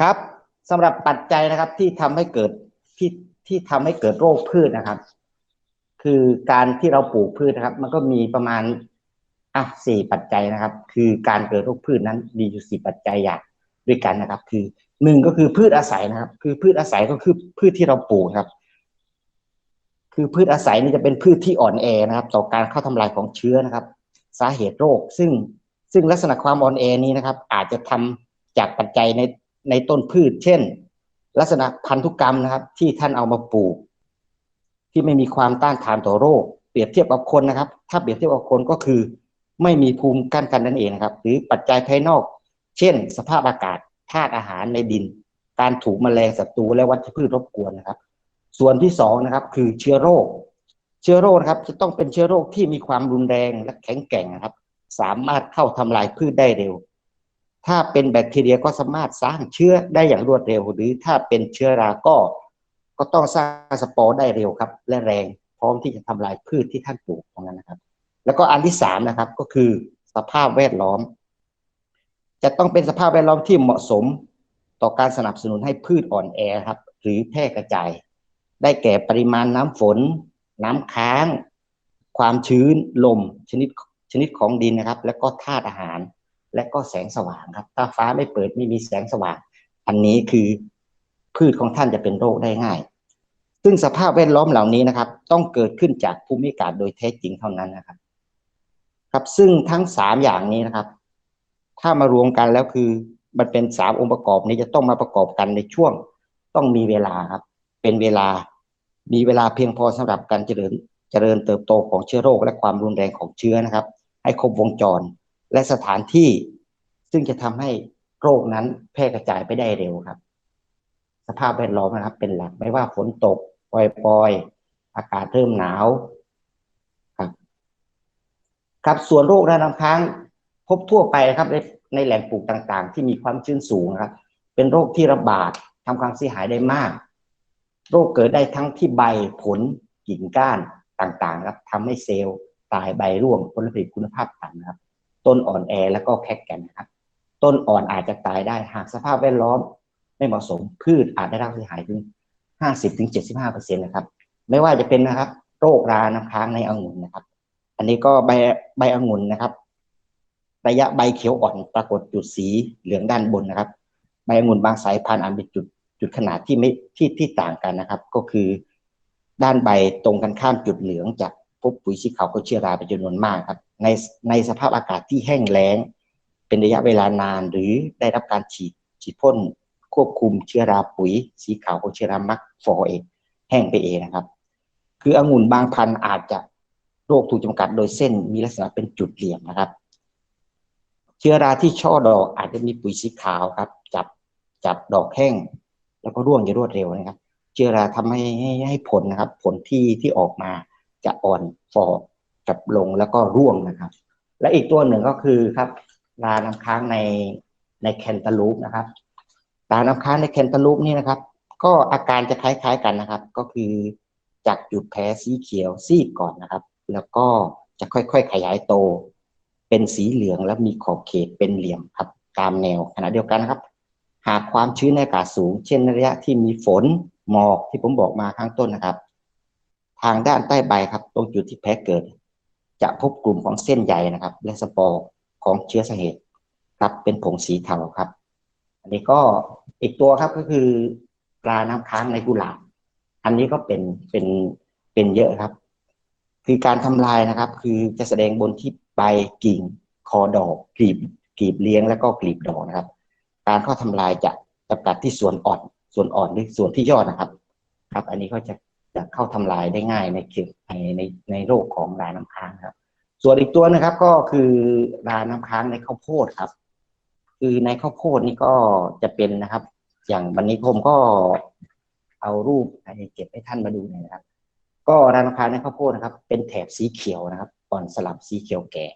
ครับสำหรับปัจจัยนะครับที่ทำให้เกิดที่ที่ทำให้เกิดโรคพืชนะครับ คือการที่เราปลูกพืชนะครับ มันก็มีประมาณอะสี่ปัจจัยนะครับ คือการเกิดโรคพืชนั้นมีอยู่สี่ปัจจัยอย่างด้วยกันนะครับ คือหนึ่งก็คือพืชอาศัยนะครับ คือพืชอาศัยก็คือพืชที่เราปลูกครับ คือพืชอาศัยนี่จะเป็นพืชที่อ่อนแอนะครับ ต่อการเข้าทำลายของเชื้อนะครับ สาเหตุโรคซึ่งซึ่งลักษณะความอ่อนแอนี้นะครับ อาจจะทำจากปัจจัยใน ในต้นพืช เช่น ลักษณะพันธุกรรมนะครับ ที่ท่านเอามาปลูก ที่ไม่มีความต้านทานต่อโรค เปรียบเทียบกับคนนะครับ ถ้าเปรียบเทียบกับคนก็คือ ไม่มีภูมิกั้นกันนั่นเองนะครับ หรือปัจจัยภายนอก เช่น สภาพอากาศธาตุอาหารในดิน การถูกแมลงศัตรูและวัชพืชรบกวนนะครับ ส่วนที่สองนะครับ คือเชื้อโรค เชื้อโรคนะครับ จะต้องเป็นเชื้อโรคที่มีความรุนแรงและแข็งแกร่งนะครับ สามารถเข้าทำลายพืชได้เร็ว ถ้าเป็นแบคทีเรียก็สามารถสร้างเชื้อได้อย่างรวดเร็ว หรือถ้าเป็นเชื้อราก็ ก็ต้องสร้างสปอร์ได้เร็วครับ และแรงพร้อมที่จะทำลายพืชที่ท่านปลูกตรงนั้นนะครับ แล้วก็อันที่สามนะครับก็คือสภาพแวดล้อม จะต้องเป็นสภาพแวดล้อมที่เหมาะสมต่อการสนับสนุนให้พืชอ่อนแอครับ หรือแพร่กระจาย ได้แก่ปริมาณน้ำฝน น้ำค้าง ความชื้นลม ชนิดชนิดของดินนะครับ แล้วก็ธาตุอาหาร และก็แสงสว่างครับ ถ้าฟ้าไม่เปิดไม่มีแสงสว่าง อันนี้คือพืชของท่านจะเป็นโรคได้ง่าย ซึ่งสภาพแวดล้อมเหล่านี้นะครับ ต้องเกิดขึ้นจากภูมิอากาศโดยแท้จริงเท่านั้นนะครับ ครับซึ่งทั้งสามอย่างนี้นะครับ ถ้ามารวมกันแล้วคือมันเป็นสามองค์ประกอบนี้จะต้องมาประกอบกันในช่วง ต้องมีเวลาครับ เป็นเวลา มีเวลาเพียงพอสำหรับการเจริญเจริญเติบโตของเชื้อโรคและความรุนแรงของเชื้อนะครับ ให้ครบวงจร และสถานที่ซึ่งจะทำให้โรคนั้นแพร่กระจายไปได้เร็วครับ สภาพแวดล้อมนะครับ เป็นหลักไม่ว่าฝนตกปล่อยๆอากาศเริ่มหนาวครับครับส่วนโรคระน้ำค้างพบทั่วไปครับในในแหล่งปลูกต่างๆ ที่มีความชื้นสูงครับ เป็นโรคที่ระบาดทำความเสียหายได้มาก โรคเกิดได้ทั้งที่ใบผลกิ่งก้านต่างๆ ครับทำให้เซลล์ตายใบร่วงผลผลิตคุณภาพต่ำครับ ต้นอ่อนแอแล้วก็แคกแกนนะครับ ต้นอ่อนอาจจะตายได้หากสภาพแวดล้อมไม่เหมาะสมพืชอาจได้รับเสียหายถึง 50ถึง75เปอร์เซ็นต์นะครับ ไม่ว่าจะเป็นนะครับ โรคราน้ำค้างในองุ่นนะครับ อันนี้ก็ใบใบองุ่นนะครับ ระยะใบเขียวอ่อนปรากฏจุดสีเหลืองด้านบนนะครับ ใบองุ่นบางสายพันธุ์อาจมีจุดจุดขนาดที่ไม่ที่ที่ต่างกันนะครับ ก็คือด้านใบตรงกันข้ามจุดเหลืองจากพบปุ๋ยสีขาวก็เชื้อราเป็นจำนวนมากครับ ในในสภาพอากาศที่แห้งแล้ง เป็นระยะเวลานานหรือได้รับการฉีดฉีดพ่นควบคุมเชื้อราปุ๋ย สีขาวของเชื้อรามักฟอเองแห้งไปเองนะครับ คือองุ่นบางพันธุ์อาจจะโรคถูกจำกัดโดยเส้นมีลักษณะเป็นจุดเหลี่ยมนะครับ เชื้อราที่ช่อดอกอาจจะมีปุ๋ยสีขาวครับ จับจับดอกแห้ง แล้วก็ร่วงอย่างรวดเร็วนะครับ เชื้อราทำให้ให้ให้ผลนะครับ ผลที่ที่ออกมาจะอ่อนฟอ จับลงแล้วก็ร่วงนะครับ และอีกตัวหนึ่งก็คือครับราน้ำค้างในในแคนตาลูปนะครับราน้ำค้างในแคนตาลูปนี่นะครับ ก็อาการจะคล้ายๆกันนะครับ ก็คือจากจุดแพ้สีเขียวซีดก่อนนะครับ แล้วก็จะค่อยๆขยายโต เป็นสีเหลืองและมีขอบเขตเป็นเหลี่ยมครับ ตามแนวขณะเดียวกันนะครับ หากความชื้นในอากาศสูง เช่นระยะที่มีฝนหมอกที่ผมบอกมาข้างต้นนะครับ ทางด้านใต้ใบครับ ตรงจุดที่แพ้เกิด จะพบกลุ่มของเส้นใยนะครับ และสปอร์ของเชื้อสาเหตุครับเป็นผงสีเทาครับ อันนี้ก็อีกตัวครับก็คือปลาน้ำค้างในกุหลาบอันนี้ก็เป็นเป็นเป็นเยอะครับ คือการทำลายนะครับ คือจะแสดงบนที่ใบกิ่งคอดอกกลีบกลีบเลี้ยงแล้วก็กลีบดอกนะครับ การเข้าทำลายจะจำกัดที่ส่วนอ่อนส่วนอ่อนหรือส่วนที่ยอดนะครับ ครับ อันนี้ก็จะ จะเข้าทำลายได้ง่ายในเขตในในในโรคของราน้ำค้างครับ ส่วนอีกตัวนะครับก็คือราน้ำค้างในข้าวโพดครับ คือในข้าวโพดนี่ก็จะเป็นนะครับ อย่างวันนี้ผมก็เอารูปเก็บให้ท่านมาดูนะครับ ก็ราน้ำค้างในข้าวโพดนะครับ เป็นแถบสีเขียวนะครับอ่อนสลับสีเขียวแก่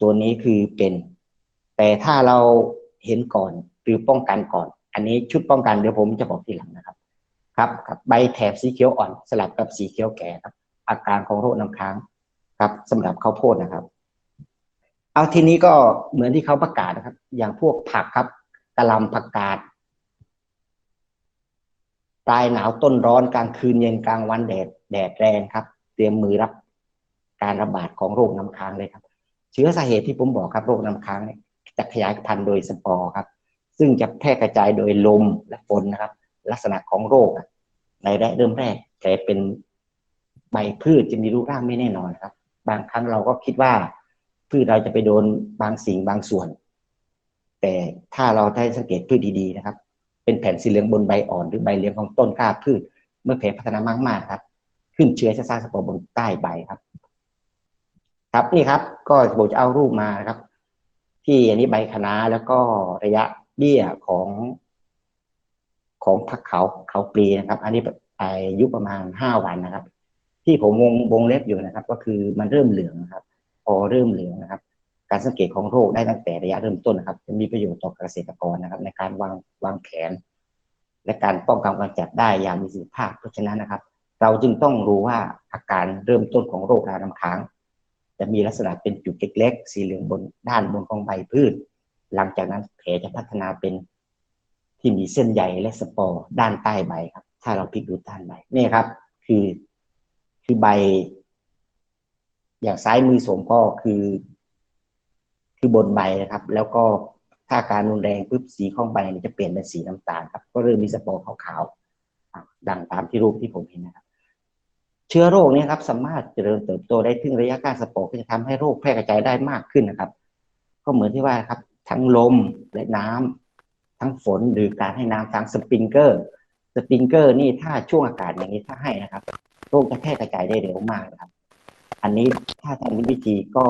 ตัวนี้คือเป็น แต่ถ้าเราเห็นก่อนหรือป้องกันก่อน อันนี้ชุดป้องกันเดี๋ยวผมจะบอกทีหลังนะครับ ครับครับใบแถบสีเขียวอ่อนสลับกับสีเขียวแก่ครับ อาการของโรคน้ำค้างครับสำหรับข้าวโพดนะครับ เอาทีนี้ก็เหมือนที่เขาประกาศนะครับ อย่างพวกผักครับกะหล่ำผักกาดปลายหนาวต้นร้อนกลางคืนเย็นกลางวันแดดแดดแรงครับ เตรียมมือรับการระบาดของโรคน้ำค้างเลยครับ เชื้อสาเหตุที่ผมบอกครับโรคน้ำค้างเนี่ยจะขยายพันธุ์โดยสปอร์ครับ ซึ่งจะแพร่กระจายโดยลมและฝนนะครับ ลักษณะของโรคในแรกเริ่มแรก แต่เป็นใบพืชจะมีรูปร่างไม่แน่นอนครับ บางครั้งเราก็คิดว่า พืชเราจะไปโดนบางสิ่งบางส่วน แต่ถ้าเราได้สังเกตพืชดีๆนะครับ เป็นแผ่นสีเหลืองบนใบอ่อนหรือใบเหลืองของต้นกล้าพืช เมื่อแผ่พัฒนามากๆครับ ขึ้นเชื้อจะสร้างสปอร์บนใต้ใบครับ ครับนี่ครับ ก็ผมจะเอารูปมานะครับ ที่อันนี้ใบคะน้าแล้วก็ระยะเบี้ยของ ของผักเขาเขาปลีนะครับ อันนี้อายุประมาณห้าวันนะครับ ที่ผมวงวงเล็บอยู่นะครับ ก็คือมันเริ่มเหลืองนะครับ พอเริ่มเหลืองนะครับ การสังเกตของโรคได้ตั้งแต่ระยะเริ่มต้นนะครับ จะมีประโยชน์ต่อเกษตรกรนะครับ ในการวางวางแผน และการป้องกันการจับได้อย่างมีประสิทธิภาพเพราะฉะนั้นนะครับ เราจึงต้องรู้ว่าอาการเริ่มต้นของโรคราน้ำค้างจะมีลักษณะเป็นจุดเล็กๆสีเหลืองบนด้านบนของใบพืช หลังจากนั้นแผลจะพัฒนาเป็น ที่มีเส้นใยและสปอร์ด้านใต้ใบครับ ถ้าเราพลิกดูด้านใบนี่ครับ คือคือใบ อย่างซ้ายมือสวมก็คือ คือบนใบนะครับ แล้วก็ถ้าการรุนแรงปุ๊บสีของใบจะเปลี่ยนเป็นสีน้ำตาลครับ ก็เริ่มมีสปอร์ขาวๆดังตามที่รูปที่ผมเห็นนะครับ เชื้อโรคนี้ครับ สามารถเจริญเติบโตได้ถึงระยะการสปอร์ก็จะทำให้โรคแพร่กระจายได้มากขึ้นนะครับ ก็เหมือนที่ว่าครับ ทั้งลมและน้ำ ทั้งฝนหรือการให้น้ำทางสปริงเกอร์สปริงเกอร์นี่ถ้าช่วงอากาศอย่างนี้ถ้าให้นะครับโรคจะแพร่กระจายได้เร็วมากนะครับ อันนี้ถ้าทำวิธีก็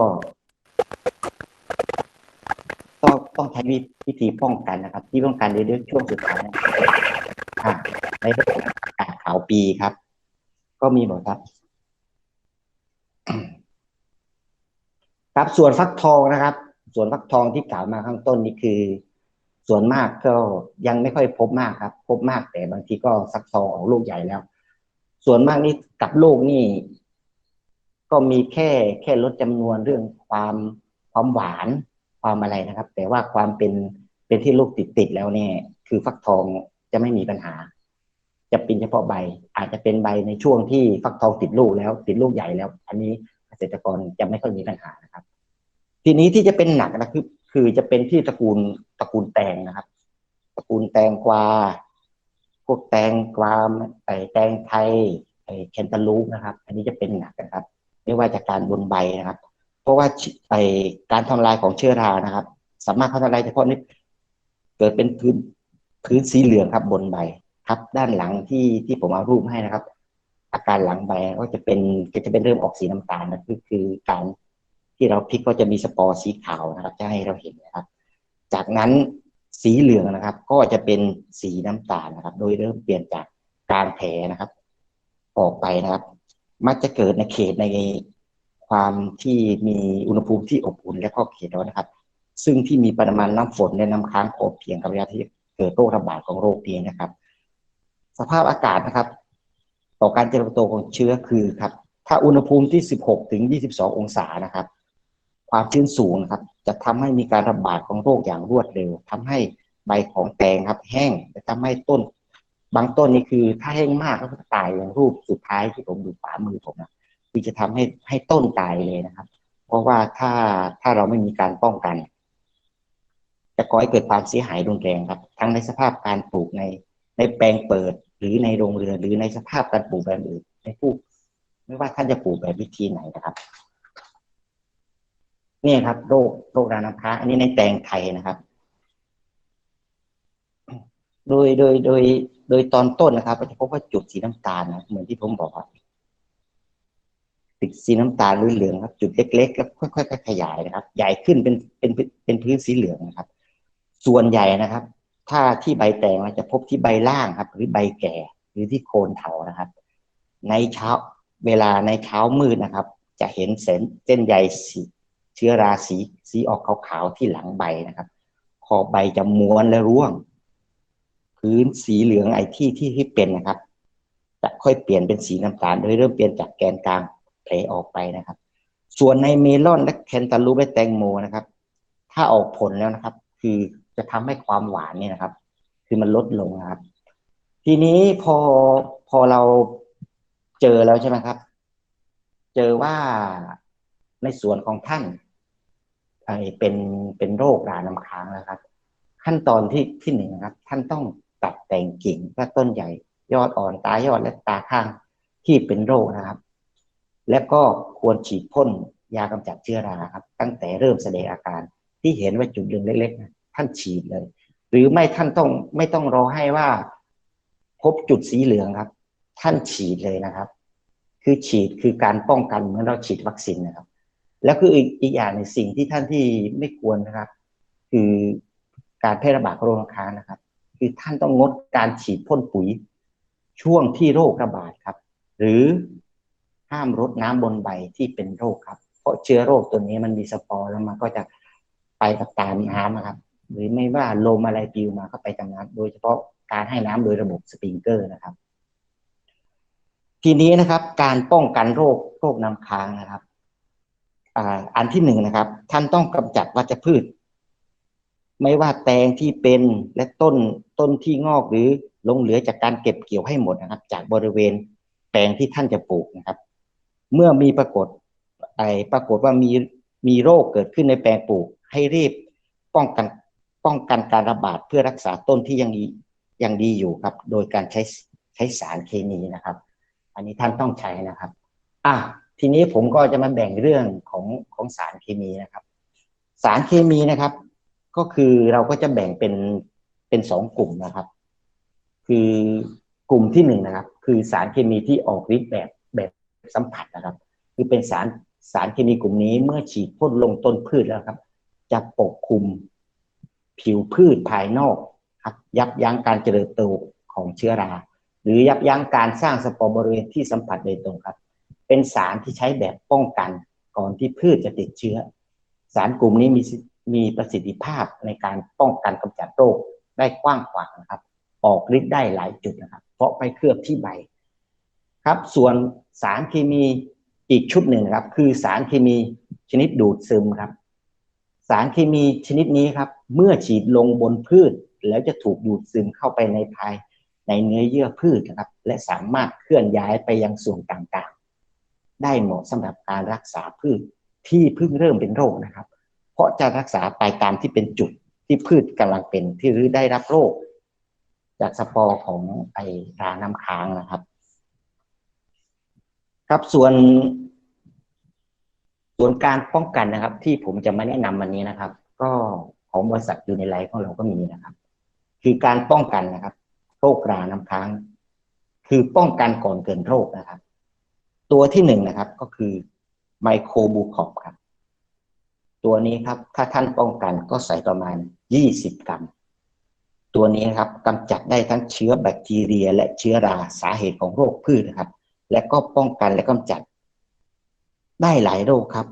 ต้องต้องใช้วิธีป้องกันนะครับ ที่ป้องกันในเรื่องช่วงสุดท้ายในเรื่องการขาวปีครับ ก็มีบอกครับ ครับส่วนฟักทองนะครับ ส่วนฟักทองที่กล่าวมาข้างต้นนี่คือ ส่วนมากก็ยังไม่ค่อยพบมากครับ พบมากแต่บางทีก็ฟักทองออกลูกใหญ่แล้ว ส่วนมากนี่กับลูกนี่ ก็มีแค่แค่ลดจำนวนเรื่องความความหวานความอะไรนะครับ แต่ว่าความเป็นเป็นที่ลูกติดติดแล้วเนี่ย คือฟักทองจะไม่มีปัญหา จะเป็นเฉพาะใบ อาจจะเป็นใบในช่วงที่ฟักทองติดลูกแล้ว ติดลูกใหญ่แล้ว อันนี้เกษตรกรจะไม่ค่อยมีปัญหานะครับ ทีนี้ที่จะเป็นหนักนะคือ คือจะเป็นที่ตระกูลตระกูลแตงนะครับ ตระกูลแตงกวา พวกแตงกวาไอแตงไทยไอแคนตาลูปนะครับ อันนี้จะเป็นหนักนะครับ ไม่ว่าจากการบนใบนะครับ เพราะว่าไอการทำลายของเชื้อรานะครับ สามารถเขาทำลายเฉพาะนี้เกิดเป็นพื้นพื้นสีเหลืองครับบนใบครับ ด้านหลังที่ที่ผมเอารูปให้นะครับ อาการหลังใบก็จะเป็นก็จะเป็นเริ่มออกสีน้ำตาลนะคือคือการ ที่เราพลิกก็จะมีสปอร์สีขาวนะครับจะให้เราเห็นนะครับ จากนั้นสีเหลืองนะครับ ก็จะเป็นสีน้ำตาลนะครับ โดยเริ่มเปลี่ยนจากการแผลนะครับ ออกไปนะครับ มักจะเกิดในเขตในความที่มีอุณหภูมิที่อบอุ่นและก็เขตร้อนนะครับ ซึ่งที่มีปริมาณน้ำฝนและน้ำค้างพอเพียงกับระยะที่เกิดโรคระบาดของโรคนี้นะครับ สภาพอากาศนะครับ ต่อการเจริญเติบโตของเชื้อคือครับ ถ้าอุณหภูมิที่ 16 ถึง 22 องศานะครับ ความชื้นสูงนะครับ จะทำให้มีการระบาดของโรคอย่างรวดเร็วทำให้ใบของแตงครับ แห้งจะทำให้ต้น บางต้นนี่คือถ้าแห้งมากก็จะตายอย่างรูปสุดท้ายที่ผมดูขวามือผมนะคือจะทำให้ให้ต้นตายเลยนะครับ เพราะว่าถ้าถ้าเราไม่มีการป้องกัน จะก่อให้เกิดความเสียหายรุนแรงครับ ทั้งในสภาพการปลูกในในแปลงเปิดหรือในโรงเรือนหรือในสภาพการปลูกแบบอื่นในผู้ไม่ว่าท่านจะปลูกแบบวิธีไหนนะครับ นี่ครับโรคโรคราน้ำค้างอันนี้ในแตงไทยนะครับ โดยโดยโดย โดยตอนต้นนะครับเราจะพบว่าจุดสีน้ำตาลนะเหมือนที่ผมบอกครับติดสีน้ำตาลหรือเหลืองครับ จุดเล็กๆแล้วค่อยๆขยายนะครับ ใหญ่ขึ้นเป็นเป็นเป็นพื้นสีเหลืองนะครับ ส่วนใหญ่นะครับ ถ้าที่ใบแตงเราจะพบที่ใบล่างครับ หรือใบแก่หรือที่โคนเถานะครับ ในเช้าเวลาในเช้ามืดนะครับ จะเห็นเส้นเส้นใยสี เชื้อราสีสีออกขาวๆที่หลังใบนะครับขอบใบจะม้วนและร่วง พื้นสีเหลืองไอ้ที่ที่ที่เป็นนะครับ จะค่อยเปลี่ยนเป็นสีน้ำตาลโดยเริ่มเปลี่ยนจากแกนกลางแผลออกไปนะครับ ส่วนในเมลอนและแคนตาลูปและแตงโมนะครับ ถ้าออกผลแล้วนะครับ คือจะทำให้ความหวานเนี่ยนะครับ คือมันลดลงนะครับททีนี้พอพอเราเจอแล้วใช่ไหมครับ เจอว่าในส่วนของท่าน ไอเป็นเป็นโรคราน้ำค้างแล้วครับ ขั้นตอนที่ที่หนึ่งนะครับ ท่านต้องตัดแต่งกิ่งและต้นใหญ่ยอดอ่อนตายอดและตาข้างที่เป็นโรคนะครับ และก็ควรฉีดพ่นยากำจัดเชื้อราครับ ตั้งแต่เริ่มแสดงอาการที่เห็นว่าจุดเลืองเล็กๆนะท่านฉีดเลย หรือไม่ท่านต้องไม่ต้องรอให้ว่า พบจุดสีเหลืองครับ ท่านฉีดเลยนะครับ คือฉีดคือการป้องกันเหมือนเราฉีดวัคซีนนะครับ แล้วคืออีกอีกอย่างในสิ่งที่ท่านที่ไม่ควรนะครับ คือการแพร่ระบาดโรคค้างนะครับ คือท่านต้องงดการฉีดพ่นปุ๋ยช่วงที่โรคระบาดครับ หรือห้ามรดน้ำบนใบที่เป็นโรคครับ เพราะเชื้อโรคตัวนี้มันมีสปอร์แล้วมันก็จะไปกับตามน้ำครับ หรือไม่ว่าลมอะไรปลิวมาก็ไปตามน้ำโดยเฉพาะการให้น้ำโดยระบบสปริงเกอร์นะครับ ทีนี้นะครับ การป้องกันโรคโรคน้ำค้างนะครับ อันที่หนึ่งนะครับ ท่านต้องกำจัดวัชพืช ไม่ว่าแตงที่เป็นและต้นต้นที่งอกหรือลงเหลือจากการเก็บเกี่ยวให้หมดนะครับ จากบริเวณแปลงที่ท่านจะปลูกนะครับ เมื่อมีปรากฏไอปรากฏว่ามีมีโรคเกิดขึ้นในแปลงปลูก ให้รีบป้องกันป้องกันการระบาดเพื่อรักษาต้นที่ยังยังดีอยู่ครับ โดยการใช้ใช้สารเคมีนะครับ อันนี้ท่านต้องใช้นะครับ อะ ทีนี้ผมก็จะมาแบ่งเรื่องของของสารเคมีนะครับ สารเคมีนะครับ ก็คือเราก็จะแบ่งเป็นเป็นสองกลุ่มนะครับ คือกลุ่มที่หนึ่งนะครับ คือสารเคมีที่ออกฤทธิ์แบบแบบสัมผัสนะครับ คือเป็นสารสารเคมีกลุ่มนี้เมื่อฉีดพ่นลงต้นพืชแล้วครับ จะปกคลุมผิวพืชภายนอกครับยับยั้งการเจริญเติบโตของเชื้อรา หรือยับยั้งการสร้างสปอร์บริเวณที่สัมผัสโดยตรงครับ เป็นสารที่ใช้แบบป้องกันก่อนที่พืชจะติดเชื้อ สารกลุ่มนี้มีมีประสิทธิภาพในการป้องกันกำจัดโรคได้กว้างขวางนะครับ ออกฤทธิ์ได้หลายจุดนะครับ เพราะไปเคลือบที่ใบครับ ส่วนสารเคมีอีกชุดหนึ่งครับ คือสารเคมีชนิดดูดซึมครับ สารเคมีชนิดนี้ครับ เมื่อฉีดลงบนพืช แล้วจะถูกดูดซึมเข้าไปในภายในเนื้อเยื่อพืชนะครับ และสามารถเคลื่อนย้ายไปยังส่วนต่าง ได้เหมาะสำหรับการรักษาพืชที่เพิ่งเริ่มเป็นโรคนะครับ เพราะจะรักษาไปตามที่เป็นจุดที่พืชกำลังเป็นที่หรือได้รับโรค จากสปอร์ของไอราน้ำค้างนะครับ ครับส่วน ส่วนการป้องกันนะครับ ที่ผมจะมาแนะนำวันนี้นะครับ ก็ของบริษัทอยู่ในไลฟ์ของเราก็มีนะครับ คือการป้องกันนะครับ โรคราน้ำค้าง คือป้องกันก่อนเกิดโรคนะครับ ตัวที่หนึ่งนะครับก็คือไมโครบูคอปครับ ตัวนี้ครับถ้าท่านป้องกันก็ใส่ประมาณยี่สิบกรัม ตัวนี้ครับกำจัดได้ทั้งเชื้อแบคทีเรีย และเชื้อราสาเหตุของโรคพืชนะครับ และก็ป้องกันและกำจัด ได้หลายโรคครับ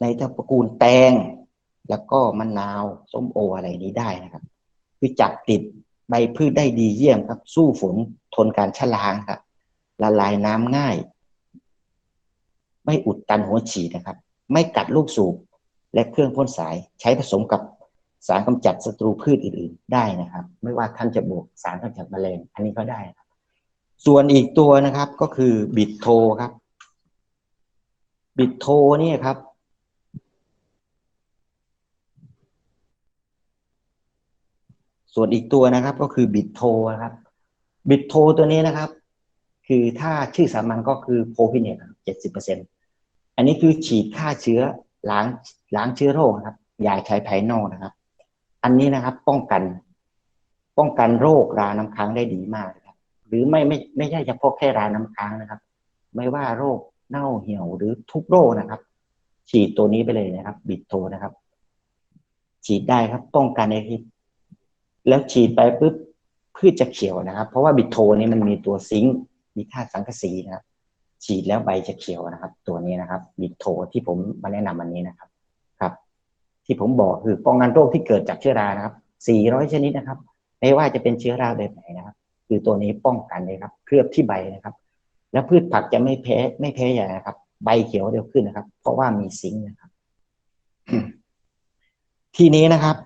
ในตระกูลแตง แล้วก็มะนาวส้มโออะไรนี้ได้นะครับ คือจับติดใบพืชได้ดีเยี่ยมครับ สู้ฝนทนการชะลางครับละลายน้ำง่าย ไม่อุดตันหัวฉีดนะครับ ไม่กัดลูกสูบและเครื่องพ่นสายใช้ผสมกับสารกำจัดศัตรูพืชอื่นๆได้นะครับ ไม่ว่าท่านจะบวกสารกำจัดแมลงอันนี้ก็ได้ครับ ส่วนอีกตัวนะครับก็คือบิดโทครับ บิตโทนี่ครับ ส่วนอีกตัวนะครับก็คือบิตโทนะครับ บิตโทตัวนี้นะครับ คือถ้าชื่อสามัญก็คือโพพิเนตเจ็ดสิบเปอร์เซ็นต อันนี้คือฉีดฆ่าเชื้อล้างล้างเชื้อโรคนะครับยาใช้ภายนอกนะครับ อันนี้นะครับ ป้องกัน ป้องกันโรคราน้ำค้างได้ดีมากนะครับ หรือไม่ไม่ไม่ใช่เฉพาะแค่ราน้ำค้างนะครับ ไม่ว่าโรคเน่าเหี่ยวหรือทุกโรคนะครับ ฉีดตัวนี้ไปเลยนะครับ บิดโทนะครับ ฉีดได้ครับ ป้องกันในที่แล้วฉีดไปปุ๊บพืชจะเขียวนะครับ เพราะว่าบิดโทนี้มันมีตัวซิงค์มีธาตุสังกะสีนะครับ ฉีดแล้วใบจะเขียวนะครับ ตัวนี้นะครับบิดโทที่ผมมาแนะนำวันนี้นะครับ ครับ ที่ผมบอกคือป้องกันโรคที่เกิดจากเชื้อรานะครับ 400 ชนิดนะครับ ไม่ว่าจะเป็นเชื้อราแบบไหนนะครับ คือตัวนี้ป้องกันเลยครับ เคลือบที่ใบนะครับ แล้วพืชผักจะไม่แพ้ไม่แพ้ใหญ่นะครับ ใบเขียวเร็วขึ้นนะครับ เพราะว่ามีซิงค์นะครับ ทีนี้นะครับ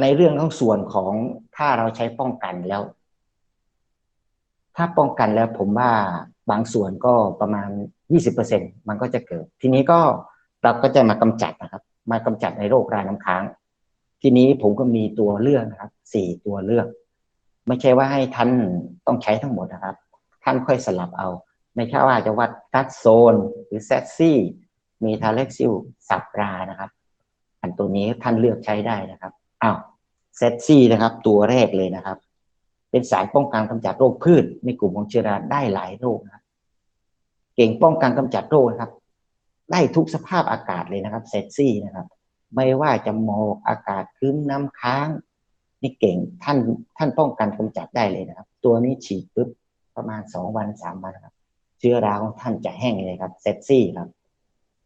ในเรื่องของส่วนของถ้าเราใช้ป้องกันแล้ว ถ้าป้องกันแล้วผมว่า บางส่วนก็ประมาณยี่สิบเปอร์เซ็นมันก็จะเกิด ทีนี้ก็เราก็จะมากำจัดนะครับ มากำจัดในโรคราน้ำค้าง ทีนี้ผมก็มีตัวเลือกนะครับสี่ตัวเลือก ไม่ใช่ว่าให้ท่านต้องใช้ทั้งหมดนะครับ ท่านค่อยสลับเอา ไม่ใช่ว่าจะวัดกัดโซน หรือแซตซี่ มีทาเล็กซิลสับรานะครับ อันตัวนี้ท่านเลือกใช้ได้นะครับอ้าวเซตซี่นะครับ ตัวแรกเลยนะครับ เป็นสารป้องกันกำจัดโรคพืชในกลุ่มของเชื้อราได้หลายโรคนะ ก่งป้องกันกำจัดโรคนะครับ ได้ทุกสภาพอากาศเลยนะครับเซตซี่นะครับ ไม่ว่าจะหมอกอากาศครึ้มน้ำค้าง นี่เก่งท่านท่านป้องกันกำจัดได้เลยนะครับ ตัวนี้ฉีดปุ๊บประมาณสองวันสามวันครับ เชื้อราของท่านจะแห้งเลยครับเซตซี่ครับ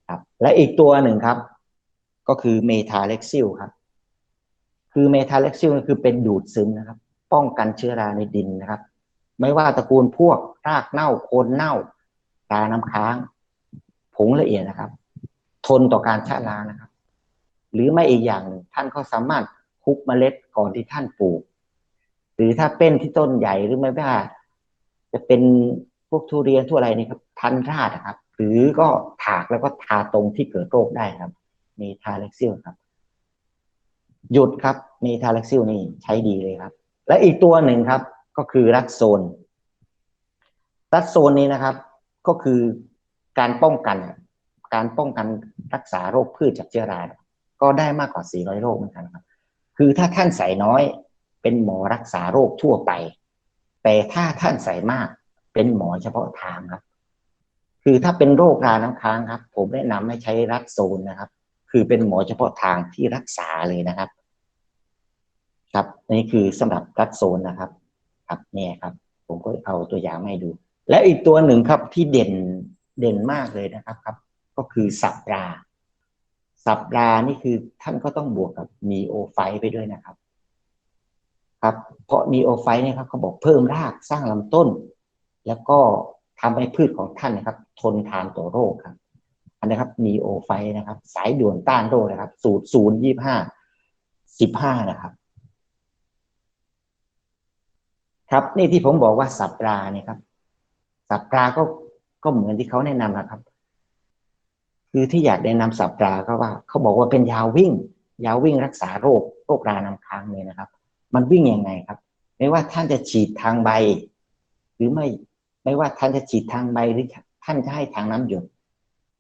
ครับ และอีกตัวหนึ่งครับ ก็คือเมทาเล็กซิลครับ คือเมทาเล็กซิลคือเป็นดูดซึมนะครับ ป้องกันเชื้อราในดินนะครับ ไม่ว่าตระกูลพวกรากเน่าโคนเน่า ราน้ำค้าง ผงละเอียดนะครับ ทนต่อการชะล้างนะครับ หรือไม่อีกอย่างหนึ่งท่านก็สามารถคุกเมล็ดก่อนที่ท่านปลูก หรือถ้าเป็นที่ต้นใหญ่หรือไม่ว่า จะเป็นพวกทุเรียนทั่วอะไรนี่ครับทันราดนะครับ หรือก็ถากแล้วก็ทาตรงที่เกิดโรคได้ครับมีทาเล็กซิลครับหยุดครับมีทาเล็กซิลนี่ใช้ดีเลยครับ และอีกตัวหนึ่งครับ ก็คือรักโซนรักโซนนี้นะครับ ก็คือการป้องกันการป้องกันรักษาโรคพืชจากเชื้อรา ก็ได้มากกว่า 400 โรคเหมือนกันครับ คือถ้าท่านใส่น้อยเป็นหมอรักษาโรคทั่วไป แต่ถ้าท่านใส่มากเป็นหมอเฉพาะทางครับ คือถ้าเป็นโรคราน้ำค้างครับ ผมแนะนำให้ใช้รักโซนนะครับ คือเป็นหมอเฉพาะทางที่รักษาเลยนะครับ ครับนี่คือสำหรับรักโซนนะครับ ครับเนี่ยครับ ผมก็เอาตัวอย่างให้ดู และอีกตัวหนึ่งครับที่เด่นเด่นมากเลยนะครับครับ ก็คือสับราสับรานี่คือท่านก็ต้องบวกกับมีโอไฟไปด้วยนะครับ ครับ เพราะมีโอไฟเนี่ยครับเขาบอกเพิ่มรากสร้างลำต้น แล้วก็ทำให้พืชของท่านนะครับ ทนทานต่อโรคครับ อันนี้ครับมีโอไฟนะครับ สายด่วนต้านโรคนะครับ สูตรศูนย์ยี่ห้าสิบห้านะครับ ครับนี่ที่ผมบอกว่าสับราเนี่ยครับ สับราก็ก็เหมือนที่เขาแนะนำนะครับ คือที่อยากแนะนำสับราก็ว่าเขาบอกว่าเป็นยาวิ่ง ยาวิ่งรักษาโรคโรคราน้ำค้างเลยนะครับ มันวิ่งยังไงครับ ไม่ว่าท่านจะฉีดทางใบ หรือไม่ไม่ว่าท่านจะฉีดทางใบหรือท่านจะให้ทางน้ำหยด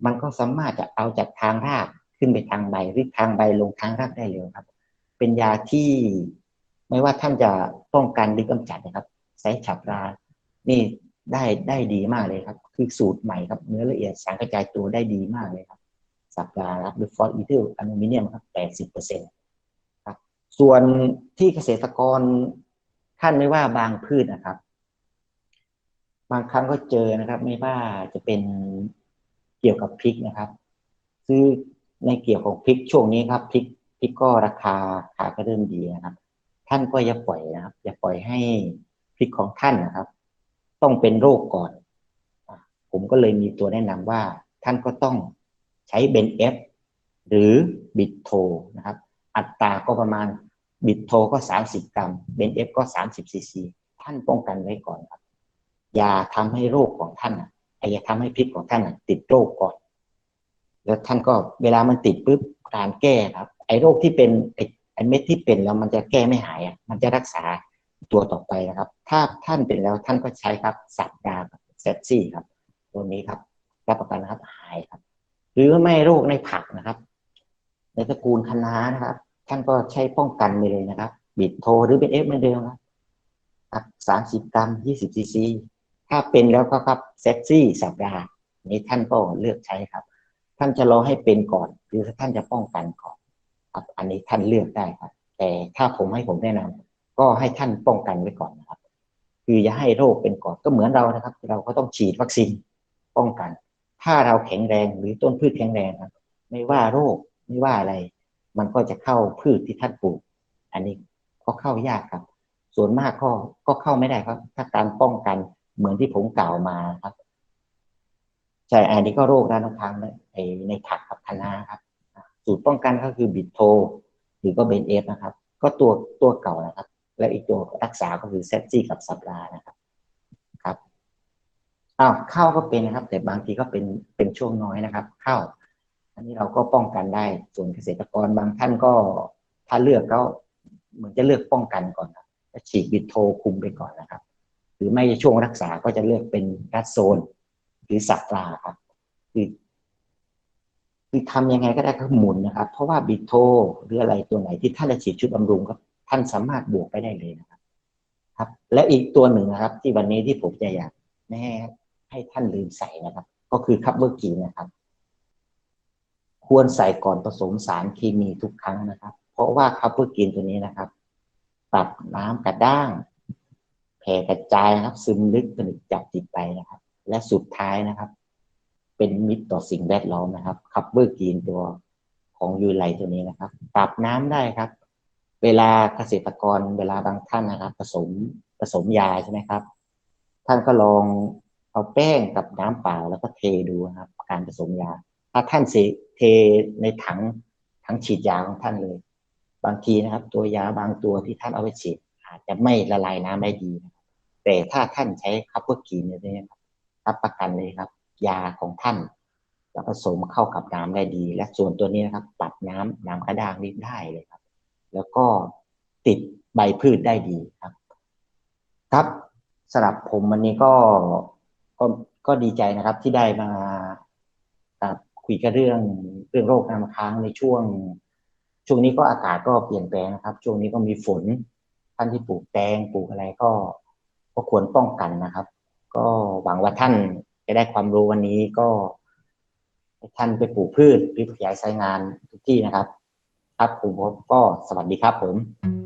มันก็สามารถจะเอาจากทางรากขึ้นไปทางใบหรือทางใบลงทางรากได้เร็วครับ เป็นยาที่ไม่ว่าท่านจะป้องกันหรือกำจัดนะครับใช้ฉับรานี่ ได้ได้ดีมากเลยครับ คือสูตรใหม่ครับเนื้อละเอียดสารกระจายตัวได้ดีมากเลยครับ สัปดาห์ครับหรือฟอสอีทิลอลูมิเนียมครับแปดสิบเปอร์เซ็นต์ครับ ส่วนที่เกษตรกรท่านไม่ว่าบางพืชนะครับ บางครั้งก็เจอนะครับ ไม่ว่าจะเป็นเกี่ยวกับพริกนะครับ ซื้อในเกี่ยวของพริกช่วงนี้ครับพริกพริกก็ราคาขาก็เริ่มดีนะครับ ท่านก็อย่าปล่อยนะครับ อย่าปล่อยให้พริกของท่านนะครับ ต้องเป็นโรคก่อน ผมก็เลยมีตัวแนะนำว่าท่านก็ต้องใช้เบนเอฟหรือบิดโทนะครับ อัตราก็ประมาณบิดโทก็ 30 กรัมเบนเอฟก็ 30ซีซีท่านป้องกันไว้ก่อนครับ อย่าทำให้โรคของท่านอะอย่าทำให้พริกของท่านติดโรคก่อน แล้วท่านก็เวลามันติดปุ๊บการแก้ครับ ไอ้โรคที่เป็นไอ้เม็ดที่เป็นแล้วมันจะแก้ไม่หายอะมันจะรักษา ตัวต่อไปนะครับ ถ้าท่านเป็นแล้วท่านก็ใช้ครับสับดาเซตซี่ครับ ตัวนี้ครับ รับประกันนะครับหายครับ หรือไม่โรคในผักนะครับ ในตระกูลคะน้านะครับ ท่านก็ใช้ป้องกันไปเลยนะครับ บิดโทหรือเป็นเอฟเหมือนเดิมครับสามสิบกรัมยี่สิบซีซีถ้าเป็นแล้วก็ครับเซตซี่สัปดาห์นี้ท่านก็เลือกใช้ครับ ท่านจะรอให้เป็นก่อน หรือท่านจะป้องกันก่อนครับ อันนี้ท่านเลือกได้ครับ แต่ถ้าผมให้ผมแนะนำ ก็ให้ท่านป้องกันไว้ก่อนนะครับ คืออย่าให้โรคเป็นก่อนก็เหมือนเรานะครับ เราก็ต้องฉีดวัคซีนป้องกัน ถ้าเราแข็งแรงหรือต้นพืชแข็งแรงครับ ไม่ว่าโรคไม่ว่าอะไร มันก็จะเข้าพืชที่ท่านปลูก อันนี้ก็เข้ายากครับ ส่วนมากก็ก็เข้าไม่ได้ครับ ถ้าการป้องกันเหมือนที่ผมกล่าวมาครับใช่อันนี้ก็โรคด้านทางในในผักกับคะน้าครับ สูตรป้องกันก็คือบิดโทหรือก็เบนเอฟนะครับ ก็ตัวตัวเก่านะครับ และอีกตัวรักษาก็คือเซตจี้กับสับลานะครับครับอ้าวเข้าก็เป็นนะครับ แต่บางทีก็เป็นเป็นช่วงน้อยนะครับ เข้า อันนี้เราก็ป้องกันได้ ส่วนเกษตรกรบางท่านก็ถ้าเลือกก็เหมือนจะเลือกป้องกันก่อนครับจะฉีดบิดโทคุมไปก่อนนะครับ หรือไม่ช่วงรักษาก็จะเลือกเป็นกัสโซน หรือสักลาครับคือคือทำยังไงก็ได้ก็หมุนนะครับ เพราะว่าบิดโทหรืออะไรตัวไหนที่ท่านจะฉีดชุดบำรุงก็ ท่านสามารถบวกไปได้เลยนะครับ ครับ และอีกตัวหนึ่งนะครับ ที่วันนี้ที่ผมจะอยากแนะให้ท่านลืมใส่นะครับ ก็คือคัพเวอร์กีนะครับ ควรใส่ก่อนผสมสารเคมีทุกครั้งนะครับ เพราะว่าคัพเวอร์กีนตัวนี้นะครับปรับน้ำกระด้างแผ่กระจายนะครับ ซึมลึกผนึกจับติดไปนะครับ และสุดท้ายนะครับ เป็นมิตรต่อสิ่งแวดล้อมนะครับคัพเบอร์กีนตัวของยูไลตัวนี้นะครับปรับน้ำได้ครับ เวลาเกษตรกรเวลาบางท่านนะครับ ผสมผสมยาใช่ไหมครับ ท่านก็ลองเอาแป้งกับน้ำเปล่าแล้วก็เทดูครับ การผสมยา ถ้าท่านเทในถังถังฉีดยาของท่านเลย บางทีนะครับ ตัวยาบางตัวที่ท่านเอาไปฉีดอาจจะไม่ละลายน้ำได้ดีนะแต่ถ้าท่านใช้คัพเปอร์กีนเนี่ยครับรับประกันเลยครับ ยาของท่านจะผสมเข้ากับน้ำได้ดี และส่วนตัวนี้นะครับปรับน้ำน้ำกระด้างนิดได้เลยครับ แล้วก็ติดใบพืชได้ดีครับ ครับสำหรับผมวันนี้ก็ก็ก็ดีใจนะครับที่ได้มาคุยกันเรื่องเรื่องโรคน้ำค้างในช่วง ช่วงนี้ก็อากาศก็เปลี่ยนแปลงนะครับ ช่วงนี้ก็มีฝนท่านที่ปลูกแตงปลูกอะไรก็ ก็ควรป้องกันนะครับ ก็หวังว่าท่านจะได้ความรู้วันนี้ก็ท่านไปปลูกพืชหรือขยายสายงานทุกที่นะครับ ครับผมก็สวัสดีครับผม